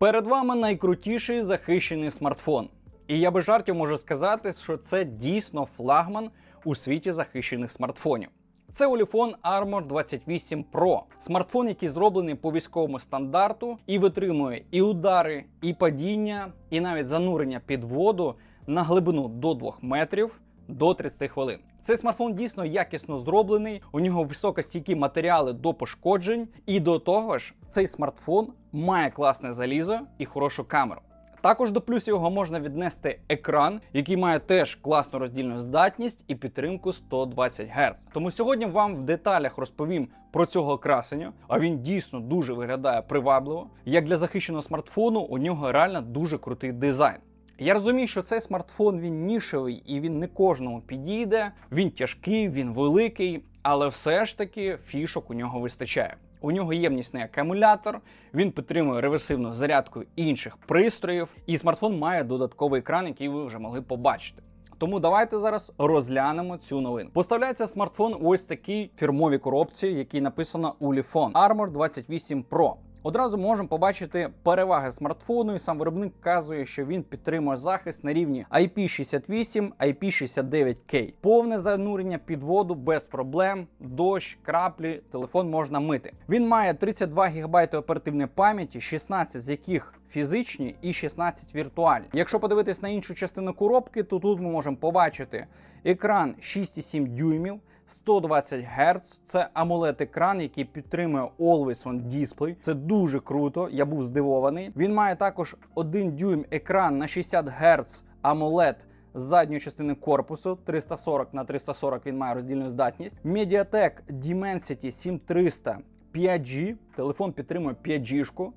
Перед вами найкрутіший захищений смартфон. І я без жартів можу сказати, що це дійсно флагман у світі захищених смартфонів. Це Olifon Armor 28 Pro. Смартфон, який зроблений по військовому стандарту і витримує і удари, і падіння, і навіть занурення під воду на глибину до 2 метрів до 30 хвилин. Цей смартфон дійсно якісно зроблений, у нього високостійкі матеріали до пошкоджень, і до того ж, цей смартфон має класне залізо і хорошу камеру. Також до плюсів його можна віднести екран, який має теж класну роздільну здатність і підтримку 120 Гц. Тому сьогодні вам в деталях розповім про цього красення, а він дійсно дуже виглядає привабливо. Як для захищеного смартфону, у нього реально дуже крутий дизайн. Я розумію, що цей смартфон він нішевий і він не кожному підійде. Він тяжкий, він великий, але все ж таки фішок у нього вистачає. У нього ємнісний акумулятор, він підтримує реверсивну зарядку інших пристроїв, і смартфон має додатковий екран, який ви вже могли побачити. Тому давайте зараз розглянемо цю новину. Поставляється смартфон у ось такій фірмовій коробці, якій написано Ulefone Armor 28 Pro. Одразу можемо побачити переваги смартфону, і сам виробник вказує, що він підтримує захист на рівні IP68, IP69K. Повне занурення під воду без проблем, дощ, краплі, телефон можна мити. Він має 32 ГБ оперативної пам'яті, 16 з яких фізичні і 16 віртуальні. Якщо подивитись на іншу частину коробки, то тут ми можемо побачити екран 6,7 дюймів. 120 Гц. Це amoled екран, який підтримує Always On Display. Це дуже круто. Я був здивований. Він має також 1 дюйм екран на 60 Гц AMOLED з задньої частини корпусу 340 на 340 він має роздільну здатність. Mediatek Dimensity 7300 5G. Телефон підтримує 5G.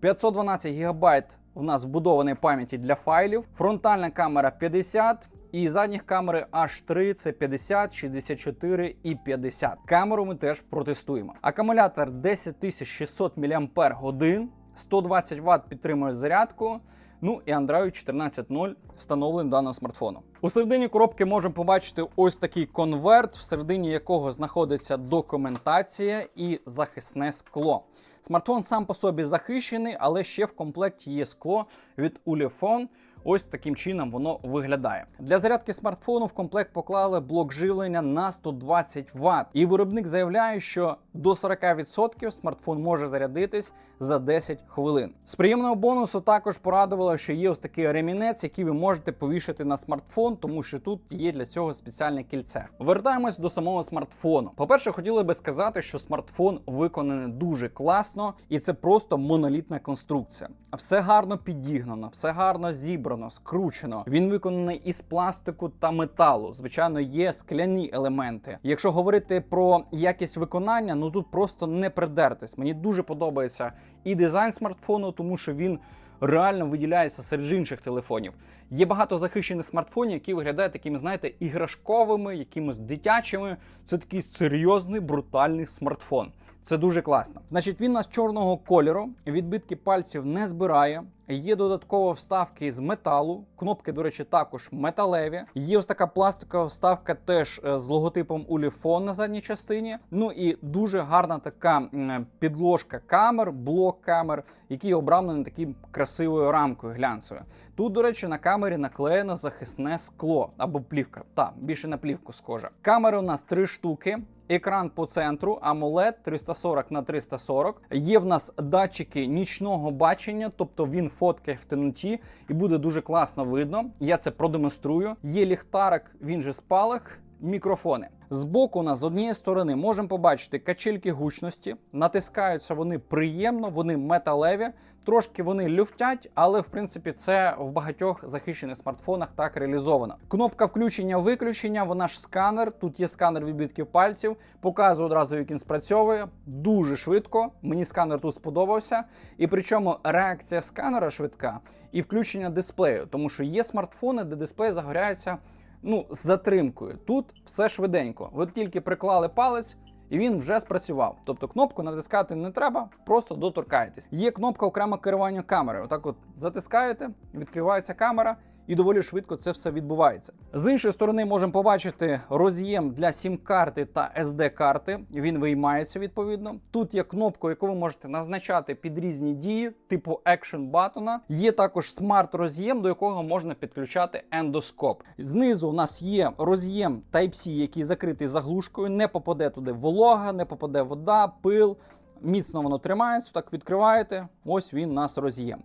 512 ГБ у нас вбудованої пам'яті для файлів. Фронтальна камера 50. І задніх камери H3 це 50, 64 і 50. Камеру ми теж протестуємо. Акумулятор 10600 мАч, 120 Вт підтримує зарядку. Ну і Android 14.0 встановлений даного смартфону. У середині коробки можемо побачити ось такий конверт, всередині якого знаходиться документація і захисне скло. Смартфон сам по собі захищений, але ще в комплекті є скло від Ulefone. Ось таким чином воно виглядає. Для зарядки смартфону в комплект поклали блок живлення на 120 Вт. І виробник заявляє, що до 40% смартфон може зарядитись за 10 хвилин. З приємного бонусу також порадувало, що є ось такий ремінець, який ви можете повішати на смартфон, тому що тут є для цього спеціальне кільце. Вертаємось до самого смартфону. По-перше, хотіли би сказати, що смартфон виконаний дуже класно, і це просто монолітна конструкція. Все гарно підігнано, все гарно зібрано, скручено. Він виконаний із пластику та металу. Звичайно, є скляні елементи. Якщо говорити про якість виконання, ну тут просто не придертись. Мені дуже подобається і дизайн смартфону, тому що він реально виділяється серед інших телефонів. Є багато захищених смартфонів, які виглядають такими, знаєте, іграшковими, якимось дитячими. Це такий серйозний брутальний смартфон. Це дуже класно. Значить, він у нас чорного кольору, відбитки пальців не збирає. Є додатково вставки з металу. Кнопки, до речі, також металеві. Є ось така пластикова вставка теж е, з логотипом Ulefone на задній частині. Ну і дуже гарна така підложка камер, блок камер, який обрамлений таким красивою рамкою глянцевою. Тут, до речі, на камері наклеєно захисне скло або плівка. Та більше на плівку схоже. Камери у нас три штуки. Екран по центру AMOLED 340 на 340. Є в нас датчики нічного бачення, тобто він фоткає в темноті і буде дуже класно видно. Я це продемонструю. Є ліхтарик, він же спалах. Мікрофони збоку нас з однієї сторони можемо побачити качельки гучності. Натискаються вони приємно, вони металеві. Трошки вони люфтять, але в принципі це в багатьох захищених смартфонах так реалізовано. Кнопка включення-виключення, вона ж сканер. Тут є сканер відбитків пальців. Показую одразу, як він спрацьовує. Дуже швидко. Мені сканер тут сподобався. І причому реакція сканера швидка і включення дисплею, тому що є смартфони, де дисплей загоряється ну, з затримкою. Тут все швиденько. Ви тільки приклали палець. І він вже спрацював. Тобто кнопку натискати не треба, просто доторкаєтесь. Є кнопка окремо керування камерою. Отак от затискаєте, відкривається камера, і доволі швидко це все відбувається. З іншої сторони, можемо побачити роз'єм для сім-карти та SD-карти. Він виймається відповідно. Тут є кнопка, яку ви можете назначати під різні дії, типу Action батона. Є також смарт-роз'єм, до якого можна підключати ендоскоп. Знизу у нас є роз'єм Type-C, який закритий заглушкою. Не попаде туди волога, не попаде вода, пил. Міцно воно тримається, так відкриваєте. Ось він у нас роз'єм.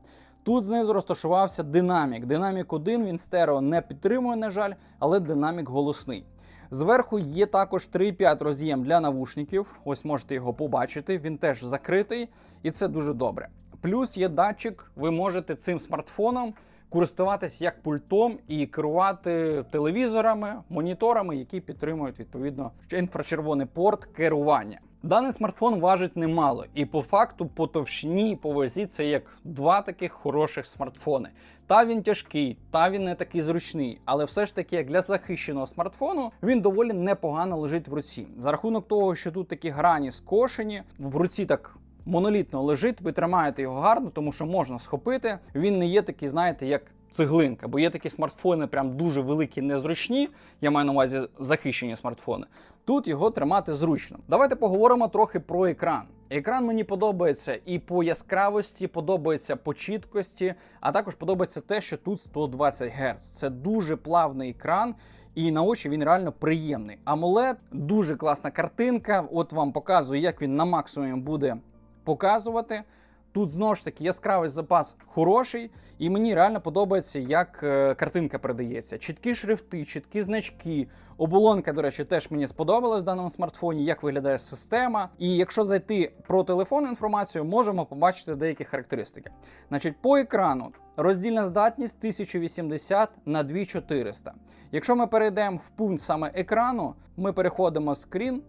Тут знизу розташувався динамік. Динамік 1, він стерео не підтримує, на жаль, але динамік голосний. Зверху є також 3,5 роз'єм для навушників. Ось можете його побачити. Він теж закритий, і це дуже добре. Плюс є датчик, ви можете цим смартфоном користуватись як пультом і керувати телевізорами, моніторами, які підтримують відповідно інфрачервоний порт керування. Даний смартфон важить немало, і по факту по товщині і по вазі це як два таких хороших смартфони. Та він тяжкий, та він не такий зручний, але все ж таки, як для захищеного смартфону, він доволі непогано лежить в руці. За рахунок того, що тут такі грані скошені, в руці так. Монолітно лежить, ви тримаєте його гарно, тому що можна схопити. Він не є такий, знаєте, як цеглинка, бо є такі смартфони, прям дуже великі, незручні. Я маю на увазі захищені смартфони. Тут його тримати зручно. Давайте поговоримо трохи про екран. Екран мені подобається і по яскравості, подобається по чіткості, а також подобається те, що тут 120 Гц. Це дуже плавний екран. І на очі він реально приємний. AMOLED – дуже класна картинка. От вам показую, як він на максимумі буде показувати. Тут знову ж таки яскравий запас хороший, і мені реально подобається, як е, картинка передається. Чіткі шрифти, чіткі значки. Оболонка, до речі, теж мені сподобалась в даному смартфоні, як виглядає система. І якщо зайти про телефонну інформацію, можемо побачити деякі характеристики. Значить, по екрану роздільна здатність 1080 на 2400. Якщо ми перейдемо в пункт саме екрану, ми переходимо скрін.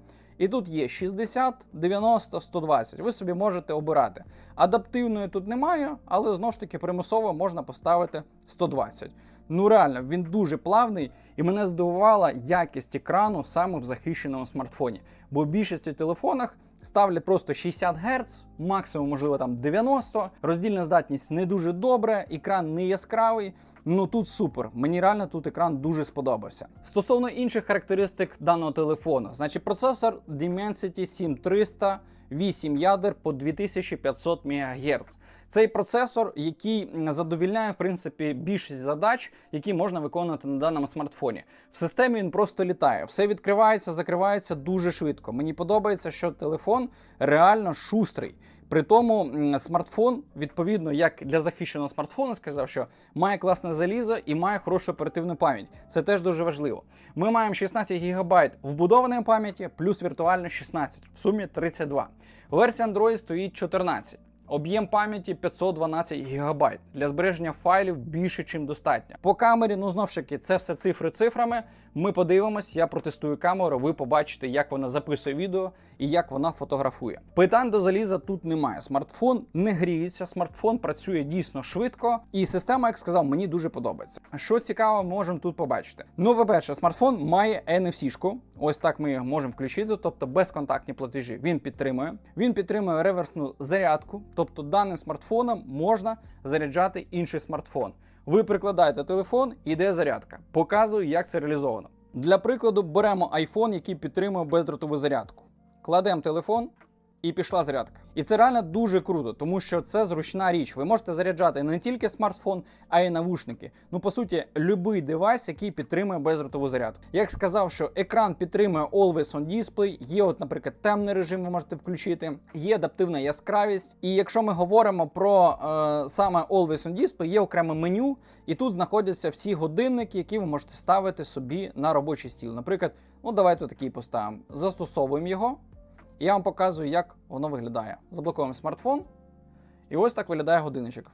І тут є 60, 90, 120. Ви собі можете обирати. Адаптивної тут немає, але знову ж таки примусово можна поставити 120. Ну реально, він дуже плавний, і мене здивувала якість екрану саме в захищеному смартфоні. Бо в більшості телефонах ставлять просто 60 Гц, максимум, можливо, там 90. Роздільна здатність не дуже добре, екран не яскравий. Ну тут супер. Мені реально тут екран дуже сподобався. Стосовно інших характеристик даного телефону, значить процесор Dimensity 7300, 8 ядер по 2500 МГц. Цей процесор, який задовільняє в принципі більшість задач, які можна виконувати на даному смартфоні. В системі він просто літає. Все відкривається, закривається дуже швидко. Мені подобається, що телефон реально шустрий. При тому смартфон, відповідно, як для захищеного смартфону, сказав, що має класне залізо і має хорошу оперативну пам'ять. Це теж дуже важливо. Ми маємо 16 ГБ вбудованої пам'яті, плюс віртуально 16, в сумі 32. Версія Android стоїть 14. Об'єм пам'яті 512 ГБ. Для збереження файлів більше, ніж достатньо. По камері, ну знов ж таки, це все цифри цифрами. Ми подивимось, я протестую камеру, ви побачите, як вона записує відео і як вона фотографує. Питань до заліза тут немає. Смартфон не гріється, смартфон працює дійсно швидко, і система, як сказав, мені дуже подобається. Що цікаво, можемо тут побачити. Ну, по-перше, смартфон має NFC-шку. Ось так ми його можемо включити, тобто безконтактні платежі він підтримує. Він підтримує реверсну зарядку, тобто даним смартфоном можна заряджати інший смартфон. Ви прикладаєте телефон, іде зарядка. Показую, як це реалізовано. Для прикладу, беремо iPhone, який підтримує бездротову зарядку. Кладемо телефон. І пішла зарядка. І це реально дуже круто, тому що це зручна річ. Ви можете заряджати не тільки смартфон, а й навушники. Ну, по суті, будь-який девайс, який підтримує бездротову зарядку. Як сказав, що екран підтримує Always on Display, є, от, наприклад, темний режим, ви можете включити, є адаптивна яскравість. І якщо ми говоримо про е, саме Always on Display, є окреме меню, і тут знаходяться всі годинники, які ви можете ставити собі на робочий стіл. Наприклад, ну давайте такий поставимо. Застосовуємо його. Я вам показую, як воно виглядає. Заблокуємо смартфон. І ось так виглядає годинничок.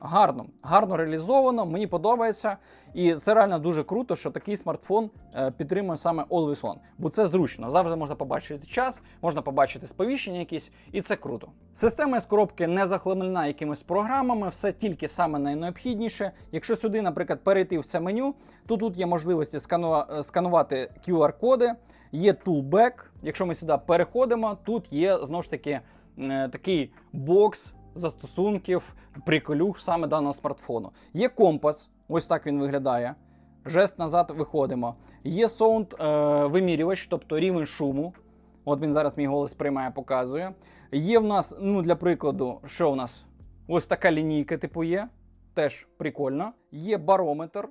Гарно, гарно реалізовано, мені подобається. І це реально дуже круто, що такий смартфон е, підтримує саме Always On. Бо це зручно. Завжди можна побачити час, можна побачити сповіщення якісь, і це круто. Система з коробки не захламлена якимись програмами, все тільки саме найнеобхідніше. Якщо сюди, наприклад, перейти в це меню, то тут є можливості сканува- сканувати QR-коди, є toolback. Якщо ми сюди переходимо, тут є знову ж таки е, такий бокс застосунків, приколюх саме даного смартфону. Є компас, ось так він виглядає. Жест назад виходимо. Є саунд е, вимірювач, тобто рівень шуму. От він зараз мій голос приймає, показує. Є в нас, ну для прикладу, що в нас? Ось така лінійка, типу, є. Теж прикольно. Є барометр.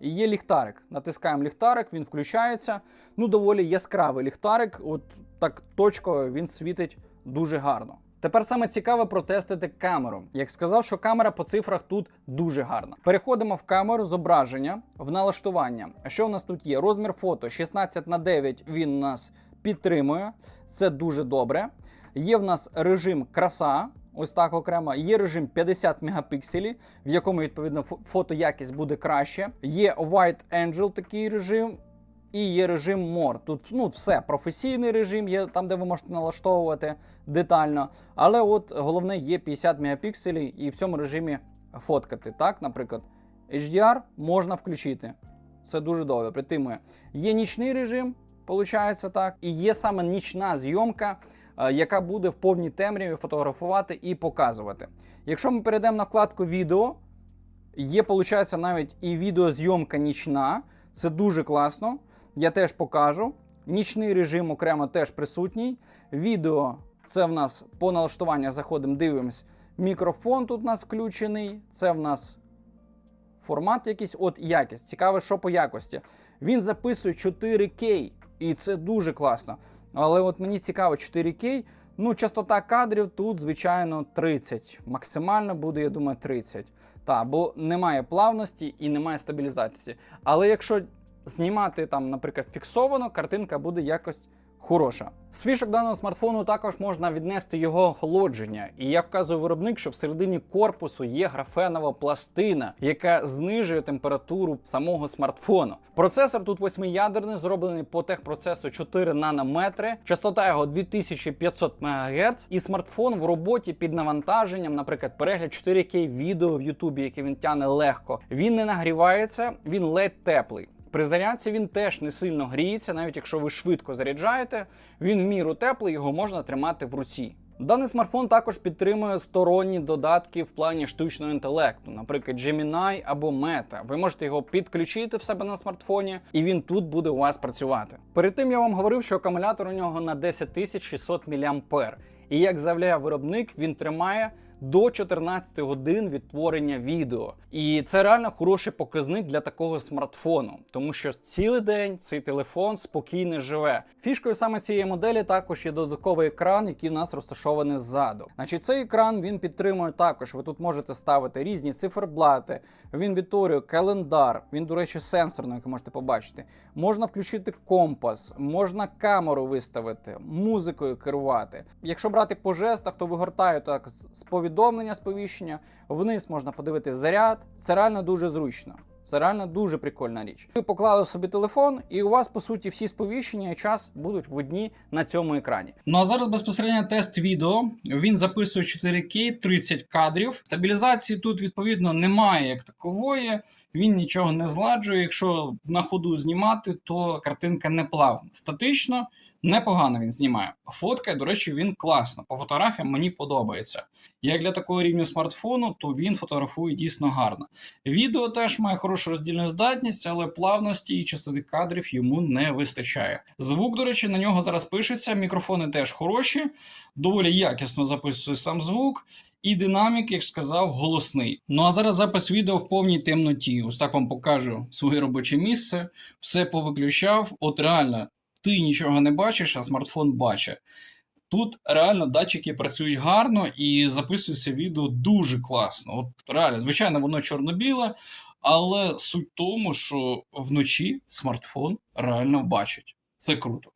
І є ліхтарик. Натискаємо ліхтарик, він включається. Ну, доволі яскравий ліхтарик. От так точково він світить дуже гарно. Тепер саме цікаве протестити камеру. Як сказав, що камера по цифрах тут дуже гарна. Переходимо в камеру зображення в налаштування. Що у нас тут є? Розмір фото 16 на 9 він нас підтримує. Це дуже добре. Є в нас режим краса. Ось так окремо. Є режим 50 мегапікселів, в якому відповідно фо- фотоякість буде краще. Є White Angel такий режим. І є режим More. Тут ну, все, професійний режим є там, де ви можете налаштовувати детально. Але от головне є 50 мегапікселів і в цьому режимі фоткати. Так, наприклад, HDR можна включити. Це дуже добре, притимує. Є нічний режим, виходить так, і є саме нічна зйомка, е, яка буде в повній темряві фотографувати і показувати. Якщо ми перейдемо на вкладку відео, є, виходить, навіть і відеозйомка нічна. Це дуже класно. Я теж покажу. Нічний режим окремо теж присутній. Відео це в нас по налаштуваннях заходимо, дивимось. Мікрофон тут у нас включений. Це в нас формат якийсь, от якість. Цікаво, що по якості. Він записує 4К, і це дуже класно. Але от мені цікаво, 4К. Ну, частота кадрів тут, звичайно, 30. Максимально буде, я думаю, 30. Так, бо немає плавності і немає стабілізації. Але якщо знімати там, наприклад, фіксовано, картинка буде якось хороша. З фішок даного смартфону також можна віднести його охолодження. І як вказує виробник, що всередині корпусу є графенова пластина, яка знижує температуру самого смартфону. Процесор тут восьмиядерний, зроблений по техпроцесу 4 нанометри, частота його 2500 МГц, і смартфон в роботі під навантаженням, наприклад, перегляд 4К відео в Ютубі, яке він тяне легко. Він не нагрівається, він ледь теплий. При зарядці він теж не сильно гріється, навіть якщо ви швидко заряджаєте, він в міру теплий, його можна тримати в руці. Даний смартфон також підтримує сторонні додатки в плані штучного інтелекту, наприклад, Gemini або Meta. Ви можете його підключити в себе на смартфоні, і він тут буде у вас працювати. Перед тим я вам говорив, що акумулятор у нього на 10600 мАh. І як заявляє виробник, він тримає до 14 годин відтворення відео. І це реально хороший показник для такого смартфону, тому що цілий день цей телефон спокійно живе. Фішкою саме цієї моделі також є додатковий екран, який у нас розташований ззаду. Значить, цей екран він підтримує також. Ви тут можете ставити різні циферблати. Він відтворює календар. Він, до речі, сенсорний, як можете побачити. Можна включити компас, можна камеру виставити, музикою керувати. Якщо брати по жестах, то вигортаю так з з повідомлення сповіщення. Вниз можна подивитися заряд. Це реально дуже зручно. Це реально дуже прикольна річ. Ви поклали собі телефон, і у вас по суті всі сповіщення і час будуть видні на цьому екрані. Ну а зараз безпосередньо тест відео. Він записує 4К 30 кадрів. Стабілізації тут відповідно немає як такової. Він нічого не зладжує. Якщо на ходу знімати, то картинка не плавна. Статично. Непогано він знімає. Фоткає, до речі, він класно. По фотографіям мені подобається. Як для такого рівня смартфону, то він фотографує дійсно гарно. Відео теж має хорошу роздільну здатність, але плавності і частоти кадрів йому не вистачає. Звук, до речі, на нього зараз пишеться. Мікрофони теж хороші, доволі якісно записує сам звук. І динамік, як сказав, голосний. Ну а зараз запис відео в повній темноті. Ось так вам покажу своє робоче місце. Все повиключав. От реально, ти нічого не бачиш, а смартфон бачить. Тут реально датчики працюють гарно і записується відео дуже класно. От реально, звичайно, воно чорно-біле, але суть в тому, що вночі смартфон реально бачить. Це круто.